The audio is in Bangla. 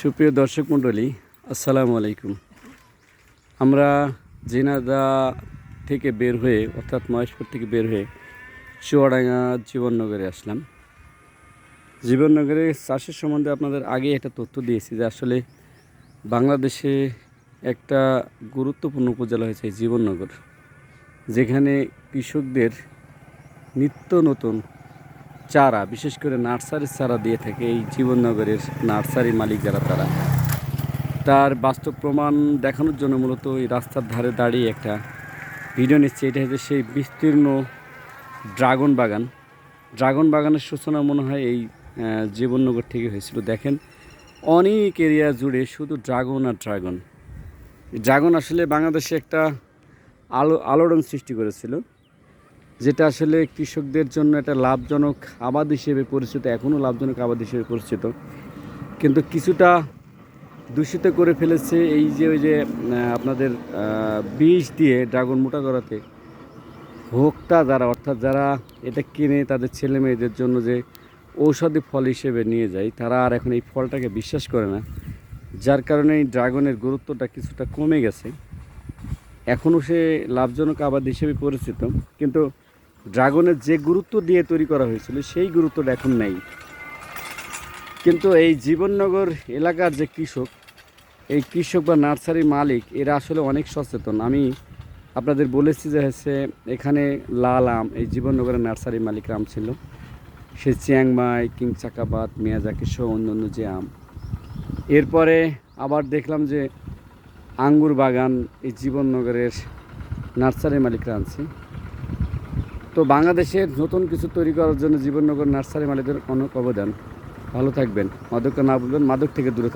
সুপ্রিয় দর্শক মণ্ডলী, আসসালামু আলাইকুম। আমরা জিনাদা থেকে বের হয়ে, অর্থাৎ মহেশপুর থেকে বের হয়ে চুয়াডাঙ্গা জীবননগরে আসলাম। জীবননগরে চাষের সম্বন্ধে আপনাদের আগে একটা তথ্য দিয়েছি যে আসলে বাংলাদেশে একটা গুরুত্বপূর্ণ উপজেলা হয়েছে জীবননগর, যেখানে কৃষকদের নিত্য নতুন চারা, বিশেষ করে নার্সারির চারা দিয়ে থাকে এই জীবননগরের নার্সারি মালিক যারা তারা। তার বাস্তব প্রমাণ দেখানোর জন্য মূলত এই রাস্তার ধারে দাঁড়িয়ে একটা ভিডিও নিচ্ছে। এটা হচ্ছে সেই বিস্তীর্ণ ড্রাগন বাগান। ড্রাগন বাগানের সূচনা মনে হয় এই জীবননগর থেকে হয়েছিল। দেখেন, অনেক এরিয়া জুড়ে শুধু ড্রাগন আর ড্রাগন। ড্রাগন আসলে বাংলাদেশে একটা আলো, আলোড়ন সৃষ্টি করেছিল। যেটা আসলে কৃষকদের জন্য একটা লাভজনক আবাদ হিসেবে পরিচিত এখনও লাভজনক আবাদ হিসেবে পরিচিত। কিন্তু কিছুটা দূষিত করে ফেলেছে এই যে ওই যে আপনাদের বিষ দিয়ে ড্রাগন মোটা করাতে। ভোক্তা যারা, অর্থাৎ যারা এটা কিনে তাদের ছেলে মেয়েদের জন্য যে ঔষধি ফল হিসেবে নিয়ে যায়, তারা আর এখন এই ফলটাকে বিশ্বাস করে না। যার কারণে এই ড্রাগনের গুরুত্বটা কিছুটা কমে গেছে। এখনও সে লাভজনক আবাদ হিসেবে পরিচিত। কিন্তু ড্রাগনের যে গুরুত্ব দিয়ে তৈরি করা হয়েছিল, সেই গুরুত্বটা এখন নেই। কিন্তু এই জীবননগর এলাকার যে কৃষক, এই কৃষক বা নার্সারি মালিক, এরা আসলে অনেক সচেতন। আমি আপনাদের বলেছি যে হচ্ছে, এখানে লাল আম, এই জীবননগরের নার্সারি মালিক আম ছিল। সে চিয়াংমাই কিং চাকাবাদ মিয়াজাকি সহ অন্যান্য যে আম। এরপরে আবার দেখলাম যে আঙ্গুর বাগান এই জীবননগরের নার্সারি মালিকরা আনছে। তো বাংলাদেশের নতুন কিছু তৈরি করার জন্য জীবননগর নার্সারি মালিকদের অনেক অবদান। ভালো থাকবেন। মাদককে না বলবেন মাদক থেকে দূরে